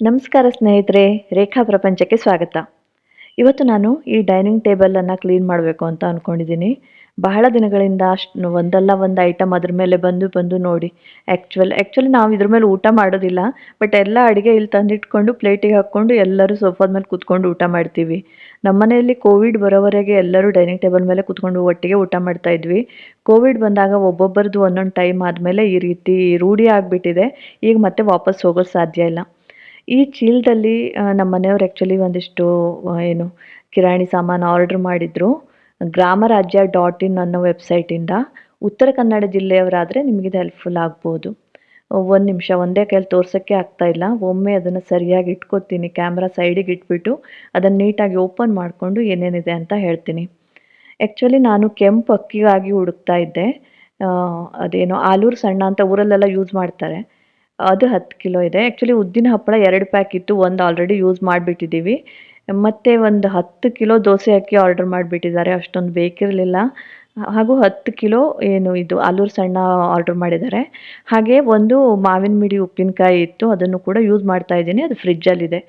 ನಮಸ್ಕಾರ ಸ್ನೇಹಿತರೆ, ರೇಖಾ ಪ್ರಪಂಚಕ್ಕೆ ಸ್ವಾಗತ. ಇವತ್ತು ನಾನು ಈ ಡೈನಿಂಗ್ ಟೇಬಲನ್ನು ಕ್ಲೀನ್ ಮಾಡಬೇಕು ಅಂತ ಅಂದ್ಕೊಂಡಿದ್ದೀನಿ ಬಹಳ ದಿನಗಳಿಂದ ಅಷ್ಟು ಒಂದಲ್ಲ ಒಂದು ಐಟಮ್ ಅದ್ರ ಮೇಲೆ ಬಂದು ಬಂದು ನೋಡಿ. ಆ್ಯಕ್ಚುಲ್ ಆ್ಯಕ್ಚುಲಿ ನಾವು ಇದ್ರ ಮೇಲೆ ಊಟ ಮಾಡೋದಿಲ್ಲ ಬಟ್ ಎಲ್ಲ ಅಡುಗೆ ಇಲ್ಲಿ ತಂದಿಟ್ಕೊಂಡು ಪ್ಲೇಟಿಗೆ ಹಾಕ್ಕೊಂಡು ಎಲ್ಲರೂ ಸೋಫಾದ ಮೇಲೆ ಕೂತ್ಕೊಂಡು ಊಟ ಮಾಡ್ತೀವಿ. ನಮ್ಮ ಮನೆಯಲ್ಲಿ ಕೋವಿಡ್ ಬರೋವರೆಗೆ ಎಲ್ಲರೂ ಡೈನಿಂಗ್ ಟೇಬಲ್ ಮೇಲೆ ಕೂತ್ಕೊಂಡು ಒಟ್ಟಿಗೆ ಊಟ ಮಾಡ್ತಾ ಇದ್ವಿ. ಕೋವಿಡ್ ಬಂದಾಗ ಒಬ್ಬೊಬ್ಬರದ್ದು ಒಂದೊಂದು ಟೈಮ್ ಆದಮೇಲೆ ಈ ರೀತಿ ರೂಢಿ ಆಗಿಬಿಟ್ಟಿದೆ. ಈಗ ಮತ್ತೆ ವಾಪಸ್ ಹೋಗೋದು ಸಾಧ್ಯ ಇಲ್ಲ. ಈ ಚೀಲದಲ್ಲಿ ನಮ್ಮ ಮನೆಯವ್ರು ಆ್ಯಕ್ಚುಲಿ ಒಂದಿಷ್ಟು ಏನು ಕಿರಾಣಿ ಸಾಮಾನು ಆರ್ಡ್ರ್ ಮಾಡಿದ್ರು. ಗ್ರಾಮರಾಜ್ಯ ಡಾಟ್ ಇನ್ ಅನ್ನೋ ವೆಬ್ಸೈಟಿಂದ ಉತ್ತರ ಕನ್ನಡ ಜಿಲ್ಲೆಯವರಾದರೆ ನಿಮಗೆ ಇದು ಹೆಲ್ಪ್ಫುಲ್ ಆಗ್ಬೋದು. ಒಂದು ನಿಮಿಷ, ಒಂದೇ ಕೈಯಲ್ಲಿ ತೋರ್ಸೋಕ್ಕೆ ಆಗ್ತಾ ಇಲ್ಲ. ಒಮ್ಮೆ ಅದನ್ನು ಸರಿಯಾಗಿ ಇಟ್ಕೋತೀನಿ ಕ್ಯಾಮ್ರಾ ಸೈಡಿಗೆ ಇಟ್ಬಿಟ್ಟು ಅದನ್ನು ನೀಟಾಗಿ ಓಪನ್ ಮಾಡಿಕೊಂಡು ಏನೇನಿದೆ ಅಂತ ಹೇಳ್ತೀನಿ. ಆ್ಯಕ್ಚುಲಿ ನಾನು ಕೆಂಪು ಅಕ್ಕಿಗಾಗಿ ಹುಡುಕ್ತಾ ಇದ್ದೆ. ಅದೇನೋ ಆಲೂರು ಸಣ್ಣ ಅಂತ ಊರಲ್ಲೆಲ್ಲ ಯೂಸ್ ಮಾಡ್ತಾರೆ. ಅದು ಹತ್ತು ಕಿಲೋ ಇದೆ. ಆ್ಯಕ್ಚುಲಿ ಉದ್ದಿನ ಹಪ್ಪಳ ಎರಡು ಪ್ಯಾಕ್ ಇತ್ತು. ಒಂದು ಆಲ್ರೆಡಿ ಯೂಸ್ ಮಾಡಿಬಿಟ್ಟಿದ್ದೀವಿ. ಮತ್ತು ಒಂದು ಹತ್ತು ಕಿಲೋ ದೋಸೆ ಅಕ್ಕಿ ಆರ್ಡರ್ ಮಾಡಿಬಿಟ್ಟಿದ್ದಾರೆ. ಅಷ್ಟೊಂದು ಬೇಕಿರಲಿಲ್ಲ. ಹಾಗೂ ಹತ್ತು ಕಿಲೋ ಏನು ಇದು ಆಲೂರು ಸಣ್ಣ ಆರ್ಡರ್ ಮಾಡಿದ್ದಾರೆ. ಹಾಗೆ ಒಂದು ಮಾವಿನ ಮಿಡಿ ಉಪ್ಪಿನಕಾಯಿ ಇತ್ತು. ಅದನ್ನು ಕೂಡ ಯೂಸ್ ಮಾಡ್ತಾ ಇದ್ದೀನಿ. ಅದು ಫ್ರಿಜ್ಜಲ್ಲಿದೆ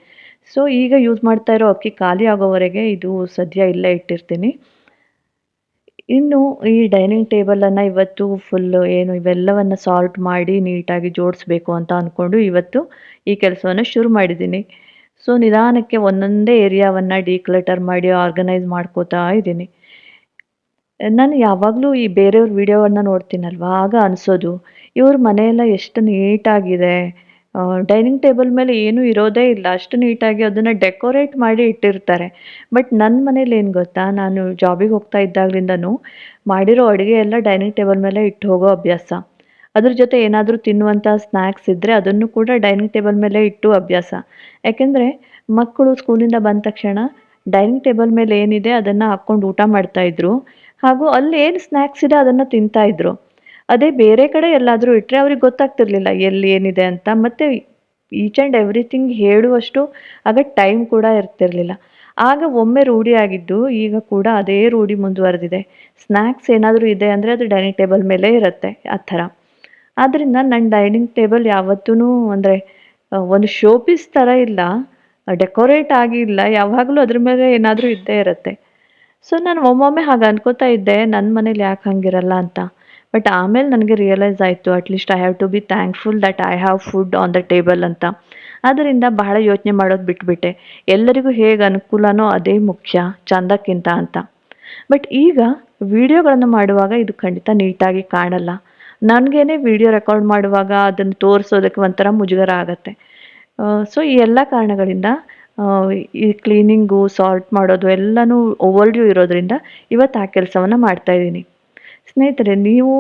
ಸೊ ಈಗ ಯೂಸ್ ಮಾಡ್ತಾ ಇರೋ ಅಕ್ಕಿ ಖಾಲಿ ಆಗೋವರೆಗೆ ಇದು ಸದ್ಯ ಇಲ್ಲೇ ಇಟ್ಟಿರ್ತೀನಿ. ಇನ್ನು ಈ ಡೈನಿಂಗ್ ಟೇಬಲನ್ನು ಇವತ್ತು ಫುಲ್ಲು ಏನು ಇವೆಲ್ಲವನ್ನು ಸಾರ್ಟ್ ಮಾಡಿ ನೀಟಾಗಿ ಜೋಡಿಸ್ಬೇಕು ಅಂತ ಅಂದ್ಕೊಂಡು ಇವತ್ತು ಈ ಕೆಲಸವನ್ನು ಶುರು ಮಾಡಿದ್ದೀನಿ. ಸೊ ನಿಧಾನಕ್ಕೆ ಒಂದೊಂದೇ ಏರಿಯಾವನ್ನು ಡಿಕ್ಲಟರ್ ಮಾಡಿ ಆರ್ಗನೈಸ್ ಮಾಡ್ಕೋತಾ ಇದ್ದೀನಿ. ನಾನು ಯಾವಾಗಲೂ ಈ ಬೇರೆಯವ್ರ ವಿಡಿಯೋವನ್ನು ನೋಡ್ತೀನಲ್ವ? ಆಗ ಅನಿಸೋದು, ಇವ್ರ ಮನೆಯೆಲ್ಲ ಎಷ್ಟು ನೀಟಾಗಿದೆ ಡೈನಿಂಗ್ ಟೇಬಲ್ ಮೇಲೆ ಏನೂ ಇರೋದೇ ಇಲ್ಲ. ಅಷ್ಟು ನೀಟಾಗಿ ಅದನ್ನು ಡೆಕೋರೇಟ್ ಮಾಡಿ ಇಟ್ಟಿರ್ತಾರೆ. ಬಟ್ ನನ್ನ ಮನೇಲಿ ಏನು ಗೊತ್ತಾ? ನಾನು ಜಾಬಿಗೆ ಹೋಗ್ತಾ ಇದ್ದಾಗ್ಲಿಂದನೂ ಮಾಡಿರೋ ಅಡುಗೆ ಎಲ್ಲ ಡೈನಿಂಗ್ ಟೇಬಲ್ ಮೇಲೆ ಇಟ್ಟು ಹೋಗೋ ಅಭ್ಯಾಸ. ಅದ್ರ ಜೊತೆ ಏನಾದರೂ ತಿನ್ನುವಂಥ ಸ್ನ್ಯಾಕ್ಸ್ ಇದ್ದರೆ ಅದನ್ನು ಕೂಡ ಡೈನಿಂಗ್ ಟೇಬಲ್ ಮೇಲೆ ಇಟ್ಟು ಅಭ್ಯಾಸ. ಯಾಕೆಂದರೆ ಮಕ್ಕಳು ಸ್ಕೂಲಿಂದ ಬಂದ ತಕ್ಷಣ ಡೈನಿಂಗ್ ಟೇಬಲ್ ಮೇಲೆ ಏನಿದೆ ಅದನ್ನು ಹಾಕ್ಕೊಂಡು ಊಟ ಮಾಡ್ತಾಯಿದ್ರು ಹಾಗೂ ಅಲ್ಲಿ ಏನು ಸ್ನ್ಯಾಕ್ಸ್ ಇದೆ ಅದನ್ನು ತಿಂತಾಯಿದ್ರು ಅದೇ ಬೇರೆ ಕಡೆ ಎಲ್ಲಾದರೂ ಇಟ್ಟರೆ ಅವ್ರಿಗೆ ಗೊತ್ತಾಗ್ತಿರ್ಲಿಲ್ಲ ಎಲ್ಲಿ ಏನಿದೆ ಅಂತ. ಮತ್ತು ಈಚ್ ಆ್ಯಂಡ್ ಎವ್ರಿಥಿಂಗ್ ಹೇಳುವಷ್ಟು ಆಗ ಟೈಮ್ ಕೂಡ ಇರ್ತಿರಲಿಲ್ಲ. ಆಗ ಒಮ್ಮೆ ರೂಢಿ ಆಗಿದ್ದು ಈಗ ಕೂಡ ಅದೇ ರೂಢಿ ಮುಂದುವರೆದಿದೆ. ಸ್ನ್ಯಾಕ್ಸ್ ಏನಾದರೂ ಇದೆ ಅಂದರೆ ಅದು ಡೈನಿಂಗ್ ಟೇಬಲ್ ಮೇಲೆ ಇರುತ್ತೆ ಆ ಥರ. ಆದ್ದರಿಂದ ನನ್ನ ಡೈನಿಂಗ್ ಟೇಬಲ್ ಯಾವತ್ತೂ ಅಂದರೆ ಒಂದು ಶೋ ಪೀಸ್ ಥರ ಇಲ್ಲ ಡೆಕೋರೇಟ್ ಆಗಿಲ್ಲ ಯಾವಾಗಲೂ ಅದ್ರ ಮೇಲೆ ಏನಾದರೂ ಇದ್ದೇ ಇರುತ್ತೆ. ಸೊ ನಾನು ಒಮ್ಮೊಮ್ಮೆ ಹಾಗೆ ಅನ್ಕೋತಾ ಇದ್ದೆ ನನ್ನ ಮನೇಲಿ ಯಾಕೆ ಹಂಗಿರಲ್ಲ ಅಂತ. ಬಟ್ ಆಮೇಲೆ ನನಗೆ ರಿಯಲೈಸ್ ಆಯಿತು at least I have to be thankful that I have food on the table ಅಂತ. ಅದರಿಂದ ಬಹಳ ಯೋಚನೆ ಮಾಡೋದು ಬಿಟ್ಬಿಟ್ಟೆ. ಎಲ್ಲರಿಗೂ ಹೇಗೆ ಅನುಕೂಲನೋ ಅದೇ ಮುಖ್ಯ, ಚಂದಕ್ಕಿಂತ ಅಂತ. ಬಟ್ ಈಗ ವಿಡಿಯೋಗಳನ್ನು ಮಾಡುವಾಗ ಇದು ಖಂಡಿತ ನೀಟಾಗಿ ಕಾಣಲ್ಲ. ನನಗೇನೆ ವಿಡಿಯೋ ರೆಕಾರ್ಡ್ ಮಾಡುವಾಗ ಅದನ್ನು ತೋರಿಸೋದಕ್ಕೆ ಒಂಥರ ಮುಜುಗರ ಆಗುತ್ತೆ. ಸೊ ಈ ಎಲ್ಲ ಕಾರಣಗಳಿಂದ ಈ ಕ್ಲೀನಿಂಗು ಸಾರ್ಟ್ ಮಾಡೋದು ಎಲ್ಲನೂ ಓವರ್ ಡ್ಯೂ ಇರೋದ್ರಿಂದ ಇವತ್ತು ಆ ಕೆಲಸವನ್ನು ಮಾಡ್ತಾ ಇದ್ದೀನಿ. ಸ್ನೇಹಿತರೆ, ನೀವು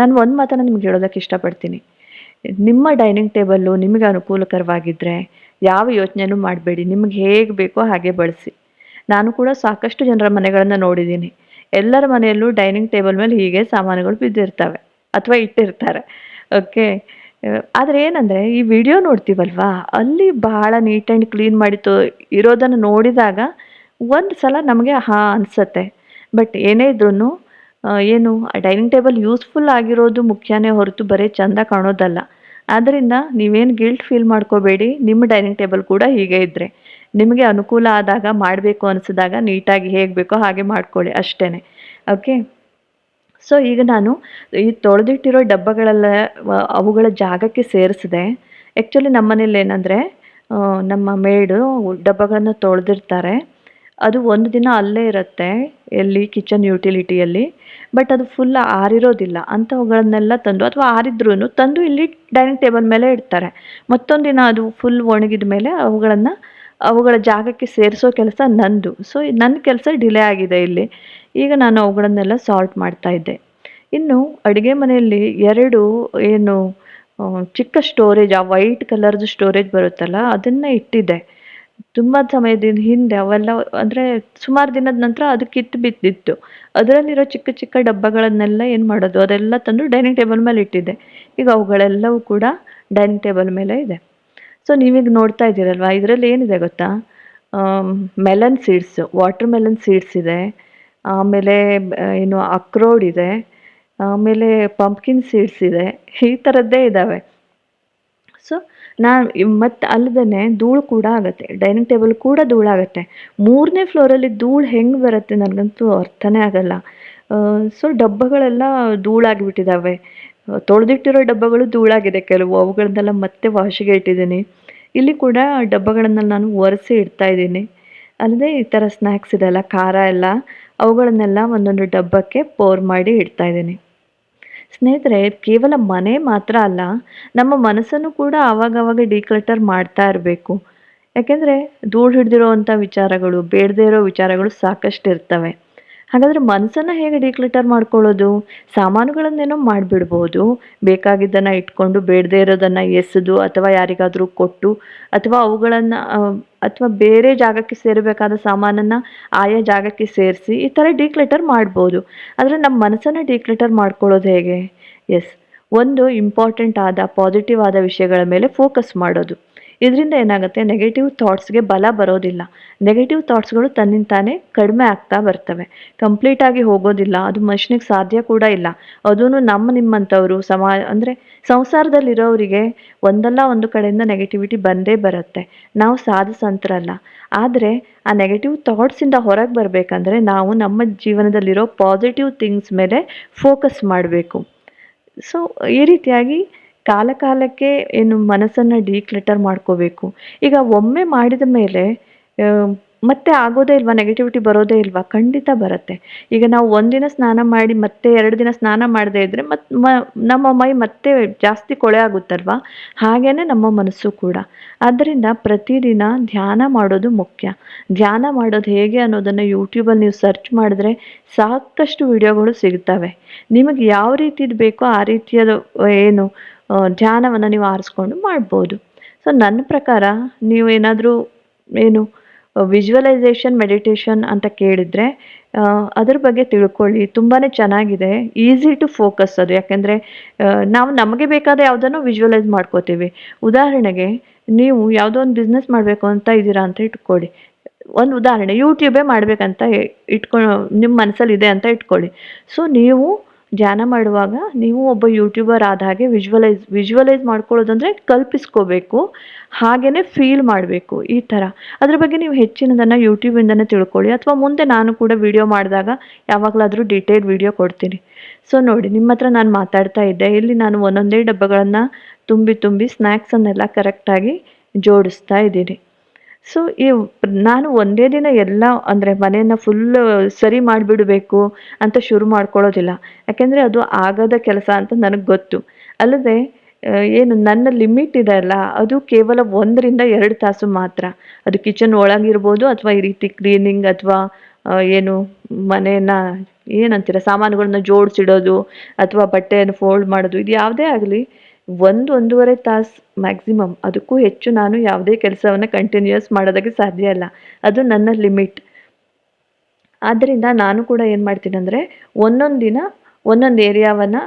ನಾನು ಒಂದು ಮಾತನ್ನು ನಿಮ್ಗೆ ಹೇಳೋದಕ್ಕೆ ಇಷ್ಟಪಡ್ತೀನಿ. ನಿಮ್ಮ ಡೈನಿಂಗ್ ಟೇಬಲ್ಲು ನಿಮಗೆ ಅನುಕೂಲಕರವಾಗಿದ್ದರೆ ಯಾವ ಯೋಚನೆನೂ ಮಾಡಬೇಡಿ. ನಿಮ್ಗೆ ಹೇಗೆ ಬೇಕೋ ಹಾಗೆ ಬಳಸಿ. ನಾನು ಕೂಡ ಸಾಕಷ್ಟು ಜನರ ಮನೆಗಳನ್ನು ನೋಡಿದ್ದೀನಿ. ಎಲ್ಲರ ಮನೆಯಲ್ಲೂ ಡೈನಿಂಗ್ ಟೇಬಲ್ ಮೇಲೆ ಹೀಗೆ ಸಾಮಾನುಗಳು ಬಿದ್ದಿರ್ತವೆ ಅಥವಾ ಇಟ್ಟಿರ್ತಾರೆ. ಓಕೆ? ಆದರೆ ಏನಂದರೆ, ಈ ವಿಡಿಯೋ ನೋಡ್ತೀವಲ್ವಾ? ಅಲ್ಲಿ ಬಹಳ ನೀಟ್ ಆ್ಯಂಡ್ ಕ್ಲೀನ್ ಮಾಡಿ ತೋ, ಇರೋದನ್ನು ನೋಡಿದಾಗ ಒಂದು ಸಲ ನಮಗೆ ಹಾಂ ಅನಿಸತ್ತೆ. ಬಟ್ ಏನೇ ಇದ್ರೂ ಏನು ಡೈನಿಂಗ್ ಟೇಬಲ್ ಯೂಸ್ಫುಲ್ ಆಗಿರೋದು ಮುಖ್ಯನೇ ಹೊರತು ಬರೀ ಚಂದ ಕಾಣೋದಲ್ಲ. ಆದ್ದರಿಂದ ನೀವೇನು ಗಿಲ್ಟ್ ಫೀಲ್ ಮಾಡ್ಕೋಬೇಡಿ, ನಿಮ್ಮ ಡೈನಿಂಗ್ ಟೇಬಲ್ ಕೂಡ ಹೀಗೆ ಇದ್ದರೆ ನಿಮಗೆ ಅನುಕೂಲ ಆದಾಗ ಮಾಡಬೇಕು ಅನಿಸಿದಾಗ ನೀಟಾಗಿ ಹೇಗೆ ಬೇಕೋ ಹಾಗೆ ಮಾಡ್ಕೊಳ್ಳಿ ಅಷ್ಟೇ ಓಕೆ ಸೊ ಈಗ ನಾನು ಈ ತೊಳೆದಿಟ್ಟಿರೋ ಡಬ್ಬಗಳೆಲ್ಲ ಅವುಗಳ ಜಾಗಕ್ಕೆ ಸೇರಿಸಿದೆ. ಆ್ಯಕ್ಚುಲಿ ನಮ್ಮ ಮನೇಲಿ ಏನಂದರೆ ನಮ್ಮ ಮೇಡು ಡಬ್ಬಗಳನ್ನು ತೊಳೆದಿರ್ತಾರೆ. ಅದು ಒಂದು ದಿನ ಅಲ್ಲೇ ಇರುತ್ತೆ, ಎಲ್ಲಿ ಕಿಚನ್ ಯುಟಿಲಿಟಿಯಲ್ಲಿ ಬಟ್ ಅದು ಫುಲ್ ಆರಿರೋದಿಲ್ಲ. ಅಂಥವುಗಳನ್ನೆಲ್ಲ ತಂದು, ಅಥವಾ ಆರಿದ್ರೂ ತಂದು ಇಲ್ಲಿ ಡೈನಿಂಗ್ ಟೇಬಲ್ ಮೇಲೆ ಇಡ್ತಾರೆ. ಮತ್ತೊಂದು ದಿನ ಅದು ಫುಲ್ ಒಣಗಿದ ಮೇಲೆ ಅವುಗಳನ್ನು, ಅವುಗಳ ಜಾಗಕ್ಕೆ ಸೇರಿಸೋ ಕೆಲಸ ನಂದು. ಸೊ ನನ್ನ ಕೆಲಸ ಡಿಲೇ ಆಗಿದೆ ಇಲ್ಲಿ. ಈಗ ನಾನು ಅವುಗಳನ್ನೆಲ್ಲ ಸಾಲ್ಟ್ ಮಾಡ್ತಾ ಇದ್ದೆ. ಇನ್ನು ಅಡುಗೆ ಮನೆಯಲ್ಲಿ ಎರಡು ಏನು ಚಿಕ್ಕ ಸ್ಟೋರೇಜ್ ಆ ವೈಟ್ ಕಲರ್ದು ಸ್ಟೋರೇಜ್ ಬರುತ್ತಲ್ಲ, ಅದನ್ನು ಇಟ್ಟಿದ್ದೆ. ತುಂಬ ಸಮಯದಿಂದ ಹಿಂದೆ ಅವೆಲ್ಲ ಅಂದರೆ ಸುಮಾರು ದಿನದ ನಂತರ ಅದು ಕಿತ್ತು ಬಿದ್ದಿತ್ತು. ಅದರಲ್ಲಿರೋ ಚಿಕ್ಕ ಚಿಕ್ಕ ಡಬ್ಬಗಳನ್ನೆಲ್ಲ ಏನು ಮಾಡೋದು? ಅದೆಲ್ಲ ತಂದು ಡೈನಿಂಗ್ ಟೇಬಲ್ ಮೇಲೆ ಇಟ್ಟಿದ್ದೆ. ಈಗ ಅವುಗಳೆಲ್ಲವೂ ಕೂಡ ಡೈನಿಂಗ್ ಟೇಬಲ್ ಮೇಲೆ ಇದೆ. ಸೊ ನೀವೀಗ ನೋಡ್ತಾ ಇದ್ದೀರಲ್ವಾ? ಇದರಲ್ಲಿ ಏನಿದೆ ಗೊತ್ತಾ? Melon seeds, watermelon seeds ಇದೆ. ಆಮೇಲೆ ಏನು ಅಕ್ರೋಡ್ ಇದೆ. ಆಮೇಲೆ ಪಂಪ್ಕಿನ್ ಸೀಡ್ಸ್ ಇದೆ. ಈ ಥರದ್ದೇ ಇದ್ದಾವೆ ಸೊ ನಾ, ಮತ್ತು ಅಲ್ಲದೇ ಧೂಳು ಕೂಡ ಆಗುತ್ತೆ. ಡೈನಿಂಗ್ ಟೇಬಲ್ ಕೂಡ ಧೂಳಾಗತ್ತೆ ಮೂರನೇ ಫ್ಲೋರಲ್ಲಿ ಧೂಳು ಹೆಂಗೆ ಬರುತ್ತೆ ನನಗಂತೂ ಅರ್ಥನೇ ಆಗಲ್ಲ. ಸೊ ಡಬ್ಬಗಳೆಲ್ಲ ಧೂಳಾಗಿಬಿಟ್ಟಿದ್ದಾವೆ ತೊಳೆದಿಟ್ಟಿರೋ ಡಬ್ಬಗಳು ಧೂಳಾಗಿದೆ ಕೆಲವು. ಅವುಗಳನ್ನೆಲ್ಲ ಮತ್ತೆ ವಾಶಿಗೆ ಇಟ್ಟಿದ್ದೀನಿ. ಇಲ್ಲಿ ಕೂಡ ಡಬ್ಬಗಳನ್ನು ನಾನು ಒರೆಸಿ ಇಡ್ತಾ ಇದ್ದೀನಿ. ಅಲ್ಲದೆ ಈ ಥರ ಸ್ನ್ಯಾಕ್ಸ್ ಇದೆಲ್ಲ, ಖಾರ ಎಲ್ಲ, ಅವುಗಳನ್ನೆಲ್ಲ ಒಂದೊಂದು ಡಬ್ಬಕ್ಕೆ ಪೋರ್ ಮಾಡಿ ಇಡ್ತಾ ಇದ್ದೀನಿ. ಸ್ನೇಹಿತರೆ, ಕೇವಲ ಮನೆ ಮಾತ್ರ ಅಲ್ಲ, ನಮ್ಮ ಮನಸ್ಸನ್ನು ಕೂಡ ಆವಾಗವಾಗ ಡಿಕ್ಲಟರ್ ಮಾಡ್ತಾ ಇರಬೇಕು. ಯಾಕೆಂದರೆ, ಧೂಳು ಹಿಡ್ದಿರೋವಂಥ ವಿಚಾರಗಳು, ಬೇಡದೇ ಇರೋ ವಿಚಾರಗಳು ಸಾಕಷ್ಟು ಇರ್ತವೆ ಹಾಗಾದರೆ ಮನಸ್ಸನ್ನು ಹೇಗೆ ಡಿಕ್ಲಿಟರ್ ಮಾಡ್ಕೊಳ್ಳೋದು? ಸಾಮಾನುಗಳನ್ನೇನೋ ಮಾಡಿಬಿಡ್ಬೋದು. ಬೇಕಾಗಿದ್ದನ್ನು ಇಟ್ಕೊಂಡು ಬೇಡದೇ ಇರೋದನ್ನು ಎಸೆದು ಅಥವಾ ಯಾರಿಗಾದರೂ ಕೊಟ್ಟು ಅಥವಾ ಅವುಗಳನ್ನು ಅಥವಾ ಬೇರೆ ಜಾಗಕ್ಕೆ ಸೇರಬೇಕಾದ ಸಾಮಾನನ್ನು ಆಯಾ ಜಾಗಕ್ಕೆ ಸೇರಿಸಿ ಈ ಥರ ಡಿಕ್ಲಿಟರ್ ಮಾಡ್ಬೋದು. ಆದರೆ ನಮ್ಮ ಮನಸ್ಸನ್ನು ಡಿಕ್ಲಿಟರ್ ಮಾಡ್ಕೊಳ್ಳೋದು ಹೇಗೆ? ಎಸ್ ಒಂದು ಇಂಪಾರ್ಟೆಂಟ್ ಆದ ಪಾಸಿಟಿವ್ ಆದ ವಿಷಯಗಳ ಮೇಲೆ ಫೋಕಸ್ ಮಾಡೋದು. ಇದರಿಂದ ಏನಾಗುತ್ತೆ? ನೆಗೆಟಿವ್ ಥಾಟ್ಸ್ಗೆ ಬಲ ಬರೋದಿಲ್ಲ. ನೆಗೆಟಿವ್ ಥಾಟ್ಸ್ಗಳು ತನ್ನಿಂದ ತಾನೇ ಕಡಿಮೆ ಆಗ್ತಾ ಬರ್ತವೆ. ಕಂಪ್ಲೀಟಾಗಿ ಹೋಗೋದಿಲ್ಲ. ಅದು ಮನುಷ್ಯನಿಗೆ ಸಾಧ್ಯ ಕೂಡ ಇಲ್ಲ. ಅದೂ ನಮ್ಮ ನಿಮ್ಮಂಥವ್ರು ಸಮಾ ಅಂದರೆ ಸಂಸಾರದಲ್ಲಿರೋರಿಗೆ ಒಂದಲ್ಲ ಒಂದು ಕಡೆಯಿಂದ ನೆಗೆಟಿವಿಟಿ ಬಂದೇ ಬರುತ್ತೆ. ನಾವು ಸಾಧಿಸಂತರಲ್ಲ. ಆದರೆ ಆ ನೆಗೆಟಿವ್ ಥಾಟ್ಸಿಂದ ಹೊರಗೆ ಬರಬೇಕಂದ್ರೆ ನಾವು ನಮ್ಮ ಜೀವನದಲ್ಲಿರೋ ಪಾಸಿಟಿವ್ ಥಿಂಗ್ಸ್ ಮೇಲೆ ಫೋಕಸ್ ಮಾಡಬೇಕು. ಸೊ ಈ ರೀತಿಯಾಗಿ ಕಾಲ ಕಾಲಕ್ಕೆ ಏನು ಮನಸ್ಸನ್ನು ಡಿಕ್ಲಟರ್ ಮಾಡ್ಕೋಬೇಕು. ಈಗ ಒಮ್ಮೆ ಮಾಡಿದ ಮೇಲೆ ಮತ್ತೆ ಆಗೋದೇ ಇಲ್ವಾ? ನೆಗೆಟಿವಿಟಿ ಬರೋದೇ ಇಲ್ವಾ? ಖಂಡಿತ ಬರುತ್ತೆ. ಈಗ ನಾವು ಒಂದಿನ ಸ್ನಾನ ಮಾಡಿ ಮತ್ತೆ ಎರಡು ದಿನ ಸ್ನಾನ ಮಾಡದೇ ಇದ್ದರೆ ಮತ್ತೆ ನಮ್ಮ ಮೈ ಮತ್ತೆ ಜಾಸ್ತಿ ಕೊಳೆ ಆಗುತ್ತಲ್ವಾ? ಹಾಗೇ ನಮ್ಮ ಮನಸ್ಸು ಕೂಡ. ಆದ್ದರಿಂದ ಪ್ರತಿದಿನ ಧ್ಯಾನ ಮಾಡೋದು ಮುಖ್ಯ. ಧ್ಯಾನ ಮಾಡೋದು ಹೇಗೆ ಅನ್ನೋದನ್ನು ಯೂಟ್ಯೂಬಲ್ಲಿ ನೀವು ಸರ್ಚ್ ಮಾಡಿದ್ರೆ ಸಾಕಷ್ಟು ವಿಡಿಯೋಗಳು ಸಿಗ್ತವೆ. ನಿಮಗೆ ಯಾವ ರೀತಿದು ಬೇಕೋ ಆ ರೀತಿಯದು ಏನು ಧ್ಯಾನವನ್ನು ನೀವು ಆರಿಸ್ಕೊಂಡು ಮಾಡ್ಬೋದು. ಸೊ ನನ್ನ ಪ್ರಕಾರ ನೀವು ಏನಾದರೂ ಏನು ವಿಜುವಲೈಸೇಷನ್ ಮೆಡಿಟೇಷನ್ ಅಂತ ಕೇಳಿದರೆ ಅದ್ರ ಬಗ್ಗೆ ತಿಳ್ಕೊಳ್ಳಿ. ತುಂಬಾ ಚೆನ್ನಾಗಿದೆ. ಈಸಿ ಟು ಫೋಕಸ್ ಅದು. ಯಾಕೆಂದರೆ ನಾವು ನಮಗೆ ಬೇಕಾದ ಯಾವುದನ್ನು ವಿಜುವಲೈಸ್ ಮಾಡ್ಕೋತೀವಿ. ಉದಾಹರಣೆಗೆ, ನೀವು ಯಾವುದೋ ಒಂದು ಬಿಸ್ನೆಸ್ ಮಾಡಬೇಕು ಅಂತ ಇದ್ದೀರಾ ಅಂತ ಇಟ್ಕೊಳ್ಳಿ. ಒಂದು ಉದಾಹರಣೆ ಯೂಟ್ಯೂಬೇ ಮಾಡಬೇಕಂತ ಇಟ್ಕೊ, ನಿಮ್ಮ ಮನಸ್ಸಲ್ಲಿ ಇದೆ ಅಂತ ಇಟ್ಕೊಳ್ಳಿ. ಸೊ ನೀವು ಧ್ಯಾನ ಮಾಡುವಾಗ ನೀವು ಒಬ್ಬ ಯೂಟ್ಯೂಬರ್ ಆದ ಹಾಗೆ ವಿಜುವಲೈಸ್ ವಿಜುವಲೈಸ್ ಮಾಡ್ಕೊಳ್ಳೋದಂದರೆ ಕಲ್ಪಿಸ್ಕೋಬೇಕು ಹಾಗೆಯೇ ಫೀಲ್ ಮಾಡಬೇಕು ಈ ಥರ. ಅದ್ರ ಬಗ್ಗೆ ನೀವು ಹೆಚ್ಚಿನದನ್ನು ಯೂಟ್ಯೂಬಿಂದನೇ ತಿಳ್ಕೊಳ್ಳಿ ಅಥವಾ ಮುಂದೆ ನಾನು ಕೂಡ ವಿಡಿಯೋ ಮಾಡಿದಾಗ ಯಾವಾಗಲಾದರೂ ಡೀಟೇಲ್ ವಿಡಿಯೋ ಕೊಡ್ತೀನಿ. ಸೊ ನೋಡಿ, ನಿಮ್ಮ ಹತ್ರ ನಾನು ಮಾತಾಡ್ತಾ ಇದ್ದೆ. ಇಲ್ಲಿ ನಾನು ಒಂದೊಂದೇ ಡಬ್ಬಗಳನ್ನು ತುಂಬಿ ತುಂಬಿ ಸ್ನ್ಯಾಕ್ಸನ್ನೆಲ್ಲ ಕರೆಕ್ಟಾಗಿ ಜೋಡಿಸ್ತಾ ಇದ್ದೀನಿ. ಸೊ ಈ ನಾನು ಒಂದೇ ದಿನ ಎಲ್ಲ ಅಂದರೆ ಮನೆಯನ್ನು ಫುಲ್ ಸರಿ ಮಾಡಿಬಿಡಬೇಕು ಅಂತ ಶುರು ಮಾಡ್ಕೊಳ್ಳೋದಿಲ್ಲ. ಯಾಕೆಂದರೆ ಅದು ಆಗದ ಕೆಲಸ ಅಂತ ನನಗೆ ಗೊತ್ತು. ಅಲ್ಲದೆ ಏನು ನನ್ನ ಲಿಮಿಟ್ ಇದೆ ಅಲ್ಲ, ಅದು ಕೇವಲ ಒಂದರಿಂದ ಎರಡು ತಾಸು ಮಾತ್ರ. ಅದು ಕಿಚನ್ ಒಳಗಿರ್ಬೋದು ಅಥವಾ ಈ ರೀತಿ ಕ್ಲೀನಿಂಗ್ ಅಥವಾ ಏನು ಮನೆಯನ್ನು ಏನಂತೀರ, ಸಾಮಾನುಗಳನ್ನ ಜೋಡಿಸಿಡೋದು ಅಥವಾ ಬಟ್ಟೆಯನ್ನು ಫೋಲ್ಡ್ ಮಾಡೋದು, ಇದು ಯಾವುದೇ ಆಗಲಿ ಒಂದು ಒಂದೂವರೆ ತಾಸು ಮ್ಯಾಕ್ಸಿಮಮ್ ಅದಕ್ಕೂ ಹೆಚ್ಚು ನಾನು ಯಾವುದೇ ಕೆಲಸವನ್ನು ಕಂಟಿನ್ಯೂಯಸ್ ಮಾಡೋದಕ್ಕೆ ಸಾಧ್ಯ ಇಲ್ಲ. ಅದು ನನ್ನ ಲಿಮಿಟ್ ಆದ್ದರಿಂದ ನಾನು ಕೂಡ ಏನು ಮಾಡ್ತೀನಿ ಅಂದರೆ ಒಂದೊಂದು ದಿನ ಒಂದೊಂದು ಏರಿಯಾವನ್ನು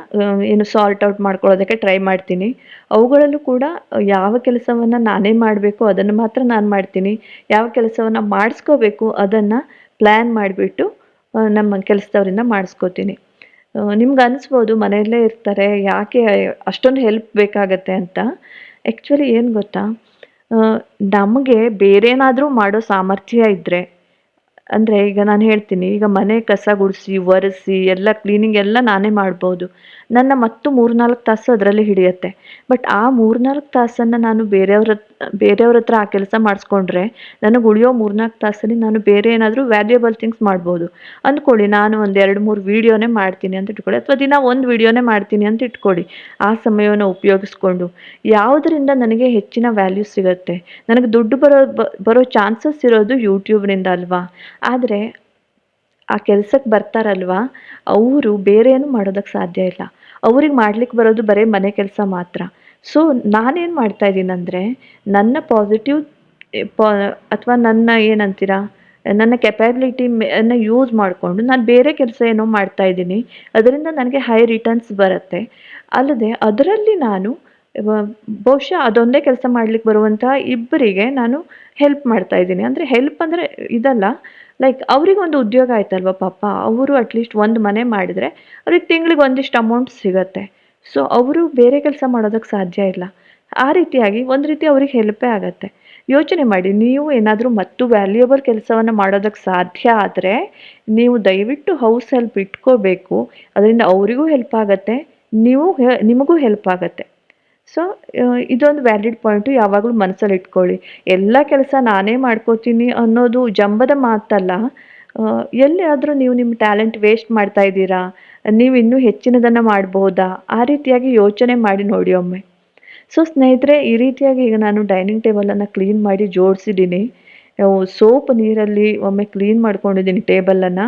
ಏನು ಸಾರ್ಟ್ ಔಟ್ ಮಾಡ್ಕೊಳ್ಳೋದಕ್ಕೆ ಟ್ರೈ ಮಾಡ್ತೀನಿ. ಅವುಗಳಲ್ಲೂ ಕೂಡ ಯಾವ ಕೆಲಸವನ್ನು ನಾನೇ ಮಾಡಬೇಕು ಅದನ್ನು ಮಾತ್ರ ನಾನು ಮಾಡ್ತೀನಿ. ಯಾವ ಕೆಲಸವನ್ನು ಮಾಡಿಸ್ಕೋಬೇಕು ಅದನ್ನು ಪ್ಲ್ಯಾನ್ ಮಾಡಿಬಿಟ್ಟು ನಮ್ಮ ಕೆಲಸದವರಿಂದ ಮಾಡಿಸ್ಕೋತೀನಿ. ನಿಮ್ಗೆ ಅನಿಸ್ಬೋದು, ಮನೆಯಲ್ಲೇ ಇರ್ತಾರೆ, ಯಾಕೆ ಅಷ್ಟೊಂದು ಹೆಲ್ಪ್ ಬೇಕಾಗತ್ತೆ ಅಂತ. ಆ್ಯಕ್ಚುಲಿ ಏನು ಗೊತ್ತಾ? ನಮಗೆ ಬೇರೇನಾದರೂ ಮಾಡೋ ಸಾಮರ್ಥ್ಯ ಇದ್ದರೆ ಅಂದರೆ ಈಗ ನಾನು ಹೇಳ್ತೀನಿ, ಈಗ ಮನೆ ಕಸ ಗುಡಿಸಿ, ಒರೆಸಿ, ಎಲ್ಲ ಕ್ಲೀನಿಂಗ್ ಎಲ್ಲ ನಾನೇ ಮಾಡ್ಬೋದು. ನನ್ನ ಮತ್ತು ಮೂರ್ನಾಲ್ಕು ತಾಸು ಅದರಲ್ಲಿ ಹಿಡಿಯುತ್ತೆ. ಬಟ್ ಆ ಮೂರ್ನಾಲ್ಕು ತಾಸನ್ನು ನಾನು ಬೇರೆಯವ್ರ ಬೇರೆಯವ್ರ ಹತ್ರ ಆ ಕೆಲಸ ಮಾಡಿಸ್ಕೊಂಡ್ರೆ ನನಗೆ ಉಳಿಯೋ ಮೂರ್ನಾಲ್ಕು ತಾಸಲ್ಲಿ ನಾನು ಬೇರೆ ಏನಾದರೂ ವ್ಯಾಲ್ಯೂಯಬಲ್ ಥಿಂಗ್ಸ್ ಮಾಡ್ಬೋದು. ಅಂದ್ಕೊಳ್ಳಿ, ನಾನು ಒಂದು ಎರಡು ಮೂರು ವೀಡಿಯೋನೇ ಮಾಡ್ತೀನಿ ಅಂತ ಇಟ್ಕೊಳ್ಳಿ, ಅಥವಾ ದಿನ ಒಂದು ವೀಡಿಯೋನೇ ಮಾಡ್ತೀನಿ ಅಂತ ಇಟ್ಕೊಳ್ಳಿ, ಆ ಸಮಯವನ್ನು ಉಪಯೋಗಿಸ್ಕೊಂಡು. ಯಾವುದರಿಂದ ನನಗೆ ಹೆಚ್ಚಿನ ವ್ಯಾಲ್ಯೂ ಸಿಗುತ್ತೆ? ನನಗೆ ದುಡ್ಡು ಬರೋ ಬರೋ ಚಾನ್ಸಸ್ ಇರೋದು ಯೂಟ್ಯೂಬ್ನಿಂದ ಅಲ್ವಾ? ಆದರೆ ಆ ಕೆಲಸಕ್ಕೆ ಬರ್ತಾರಲ್ವಾ, ಅವರು ಬೇರೆ ಏನು ಮಾಡೋದಕ್ಕೆ ಸಾಧ್ಯ ಇಲ್ಲ. ಅವ್ರಿಗೆ ಮಾಡ್ಲಿಕ್ಕೆ ಬರೋದು ಬರೀ ಮನೆ ಕೆಲಸ ಮಾತ್ರ. ಸೊ ನಾನೇನು ಮಾಡ್ತಾ ಇದ್ದೀನಂದರೆ ನನ್ನ ಪಾಸಿಟಿವ್ ಅಥವಾ ನನ್ನ ಏನಂತೀರ, ನನ್ನ ಕೆಪ್ಯಾಬಿಲಿಟಿ ಅನ್ನು ಯೂಸ್ ಮಾಡಿಕೊಂಡು ನಾನು ಬೇರೆ ಕೆಲಸ ಏನೋ ಮಾಡ್ತಾ ಇದ್ದೀನಿ. ಅದರಿಂದ ನನಗೆ ಹೈ ರಿಟರ್ನ್ಸ್ ಬರುತ್ತೆ. ಅಲ್ಲದೆ, ಅದರಲ್ಲಿ ನಾನು ಬಹುಶಃ ಅದೊಂದೇ ಕೆಲಸ ಮಾಡ್ಲಿಕ್ಕೆ ಬರುವಂತಹ ಇಬ್ಬರಿಗೆ ನಾನು ಹೆಲ್ಪ್ ಮಾಡ್ತಾ ಇದ್ದೀನಿ. ಅಂದರೆ ಹೆಲ್ಪ್ ಅಂದರೆ ಇದಲ್ಲ ಲೈಕ್ ಒಂದು ಉದ್ಯೋಗ ಆಯ್ತಲ್ವ ಪಾಪ, ಅವರು ಅಟ್ಲೀಸ್ಟ್ ಒಂದು ಮನೆ ಮಾಡಿದರೆ ಅವ್ರಿಗೆ ತಿಂಗ್ಳಿಗೆ ಒಂದಿಷ್ಟು ಅಮೌಂಟ್ ಸಿಗತ್ತೆ. ಸೊ ಅವರು ಬೇರೆ ಕೆಲಸ ಮಾಡೋದಕ್ಕೆ ಸಾಧ್ಯ ಇಲ್ಲ. ಆ ರೀತಿಯಾಗಿ ಒಂದು ರೀತಿ ಅವ್ರಿಗೆ ಹೆಲ್ಪೇ ಆಗತ್ತೆ. ಯೋಚನೆ ಮಾಡಿ, ನೀವು ಏನಾದರೂ ಮತ್ತು ವ್ಯಾಲ್ಯೂಯಬಲ್ ಕೆಲಸವನ್ನು ಮಾಡೋದಕ್ಕೆ ಸಾಧ್ಯ ಆದರೆ ನೀವು ದಯವಿಟ್ಟು ಹೌಸ್ ಹೆಲ್ಪ್ ಇಟ್ಕೋಬೇಕು. ಅದರಿಂದ ಅವರಿಗೂ ಹೆಲ್ಪ್ ಆಗತ್ತೆ, ನೀವು ನಿಮಗೂ ಹೆಲ್ಪ್ ಆಗತ್ತೆ. ಸೊ ಇದೊಂದು ವ್ಯಾಲಿಡ್ ಪಾಯಿಂಟು ಯಾವಾಗಲೂ ಮನಸ್ಸಲ್ಲಿ ಇಟ್ಕೊಳ್ಳಿ. ಎಲ್ಲ ಕೆಲಸ ನಾನೇ ಮಾಡ್ಕೋತೀನಿ ಅನ್ನೋದು ಜಂಬದ ಮಾತಲ್ಲ. ಎಲ್ಲಿ ಆದರೂ ನೀವು ನಿಮ್ಮ ಟ್ಯಾಲೆಂಟ್ ವೇಸ್ಟ್ ಮಾಡ್ತಾ ಇದ್ದೀರಾ? ನೀವು ಇನ್ನೂ ಹೆಚ್ಚಿನದನ್ನು ಮಾಡಬಹುದಾ ಆ ರೀತಿಯಾಗಿ ಯೋಚನೆ ಮಾಡಿ ನೋಡಿ ಒಮ್ಮೆ. ಸೊ ಸ್ನೇಹಿತರೆ, ಈ ರೀತಿಯಾಗಿ ಈಗ ನಾನು ಡೈನಿಂಗ್ ಟೇಬಲನ್ನು ಕ್ಲೀನ್ ಮಾಡಿ ಜೋಡಿಸಿದ್ದೀನಿ. ಸೋಪ್ ನೀರಲ್ಲಿ ಒಮ್ಮೆ ಕ್ಲೀನ್ ಮಾಡ್ಕೊಂಡಿದ್ದೀನಿ ಟೇಬಲನ್ನು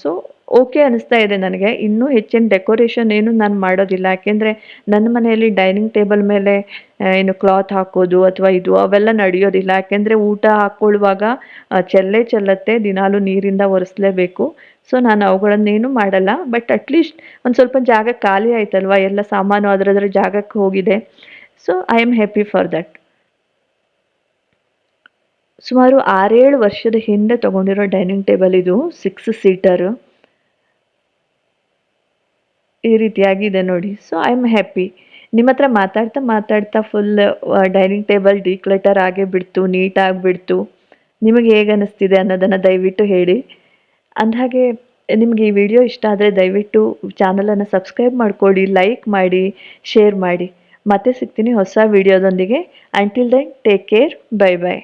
ಸೊ ಓಕೆ ಅನಿಸ್ತಾ ಇದೆ ನನಗೆ. ಇನ್ನೂ ಹೆಚ್ಚಿನ ಡೆಕೋರೇಷನ್ ಏನು ನಾನು ಮಾಡೋದಿಲ್ಲ. ಯಾಕೆಂದರೆ ನನ್ನ ಮನೆಯಲ್ಲಿ ಡೈನಿಂಗ್ ಟೇಬಲ್ ಮೇಲೆ ಏನು ಕ್ಲಾತ್ ಹಾಕೋದು ಅಥವಾ ಇದು ಅವೆಲ್ಲ ನಡೆಯೋದಿಲ್ಲ. ಯಾಕೆಂದರೆ ಊಟ ಹಾಕ್ಕೊಳ್ಳುವಾಗ ಚೆಲ್ಲೇ ಚೆಲ್ಲತ್ತೆ, ದಿನಾಲೂ ನೀರಿಂದ ಒರೆಸಲೇಬೇಕು. ಸೊ, ನಾನು ಅವುಗಳನ್ನೇನು ಮಾಡಲ್ಲ. ಬಟ್ ಅಟ್ಲೀಸ್ಟ್ ಒಂದು ಸ್ವಲ್ಪ ಜಾಗ ಖಾಲಿ ಆಯ್ತಲ್ವಾ? ಎಲ್ಲ ಸಾಮಾನು ಅದರದ್ರ ಜಾಗಕ್ಕೆ ಹೋಗಿದೆ. So I am happy for that ಸುಮಾರು ಆರೇಳು ವರ್ಷದ ಹಿಂದೆ ತಗೊಂಡಿರೋ ಡೈನಿಂಗ್ ಟೇಬಲ್ ಇದು ಸಿಕ್ಸ್ ಸೀಟರ್ ಈ ರೀತಿಯಾಗಿದೆ ನೋಡಿ. ಸೊ ಐ ಆಮ್ ಹ್ಯಾಪಿ ನಿಮ್ಮ ಹತ್ರ ಮಾತಾಡ್ತಾ ಮಾತಾಡ್ತಾ ಫುಲ್ ಡೈನಿಂಗ್ ಟೇಬಲ್ ಡಿಕ್ಲೆಟರ್ ಆಗೇ ಬಿಡ್ತು ನೀಟಾಗಿ ಆಗಿಬಿಡ್ತು ನಿಮಗೆ ಹೇಗೆ ಅನ್ನಿಸ್ತಿದೆ ಅನ್ನೋದನ್ನು ದಯವಿಟ್ಟು ಹೇಳಿ. ಅಂದಹಾಗೆ, ನಿಮಗೆ ಈ ವಿಡಿಯೋ ಇಷ್ಟ ಆದರೆ ದಯವಿಟ್ಟು ಚಾನಲನ್ನು ಸಬ್ಸ್ಕ್ರೈಬ್ ಮಾಡಿಕೊಡಿ ಲೈಕ್ ಮಾಡಿ ಶೇರ್ ಮಾಡಿ. ಮತ್ತೆ ಸಿಗ್ತೀನಿ ಹೊಸ ವಿಡಿಯೋದೊಂದಿಗೆ until then take care bye bye